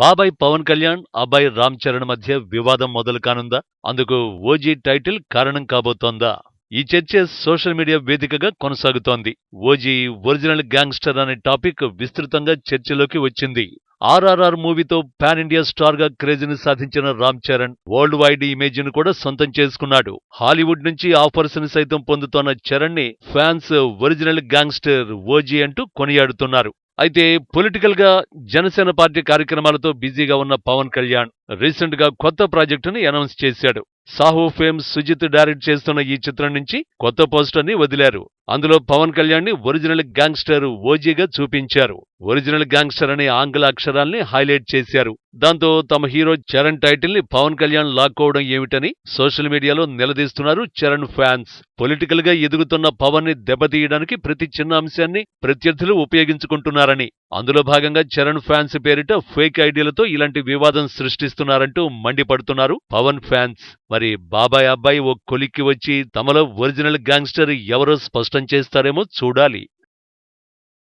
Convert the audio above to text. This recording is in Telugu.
బాబాయ్ పవన్ కళ్యాణ్ అబ్బాయి రామ్ చరణ్ మధ్య వివాదం మొదలు కానుందా? అందుకు ఓజీ టైటిల్ కారణం కాబోతోందా? ఈ చర్చ సోషల్ మీడియా వేదికగా కొనసాగుతోంది. ఓజీ ఒరిజినల్ గ్యాంగ్స్టర్ అనే టాపిక్ విస్తృతంగా చర్చలోకి వచ్చింది. ఆర్ఆర్ఆర్ మూవీతో పాన్ ఇండియా స్టార్గా క్రేజ్ని సాధించిన రామ్ చరణ్ వరల్డ్ వైడ్ ఇమేజ్ను కూడా సొంతం చేసుకున్నాడు. హాలీవుడ్ నుంచి ఆఫర్స్ని సైతం పొందుతోన్న చరణ్ని ఫ్యాన్స్ ఒరిజినల్ గ్యాంగ్స్టర్ ఓజీ అంటూ కొనియాడుతున్నారు. అయితే పొలిటికల్గా జనసేన పార్టీ కార్యక్రమాలతో బిజీగా ఉన్న పవన్ కళ్యాణ్ రీసెంట్గా కొత్త ప్రాజెక్టుని అనౌన్స్ చేశాడు. సాహో ఫేమ్ సుజిత్ డైరెక్ట్ చేస్తున్న ఈ చిత్రం నుంచి కొత్త పోస్టర్ని వదిలారు. అందులో పవన్ కళ్యాణ్ని ఒరిజినల్ గ్యాంగ్స్టర్ ఓజీగా చూపించారు. ఒరిజినల్ గ్యాంగ్స్టర్ అనే ఆంగ్ల అక్షరాల్ని హైలైట్ చేశారు. దాంతో తమ హీరో చరణ్ టైటిల్ని పవన్ కళ్యాణ్ లాక్కోవడం ఏమిటని సోషల్ మీడియాలో నిలదీస్తున్నారు చరణ్ ఫ్యాన్స్. పొలిటికల్గా ఎదుగుతున్న పవన్ని దెబ్బతీయడానికి ప్రతి చిన్న అంశాన్ని ప్రత్యర్థులు ఉపయోగించుకుంటున్నారని. అందులో భాగంగా చరణ్ ఫ్యాన్స్ పేరిట ఫేక్ ఐడియాలతో ఇలాంటి వివాదం సృష్టిస్తున్నారంటూ మండిపడుతున్నారు పవన్ ఫ్యాన్స్. మరి బాబాయ్ అబ్బాయి ఓ కొలిక్కి వచ్చి తమలో ఒరిజినల్ గ్యాంగ్స్టర్ ఎవరో స్పష్టం చేస్తారేమో చూడాలి.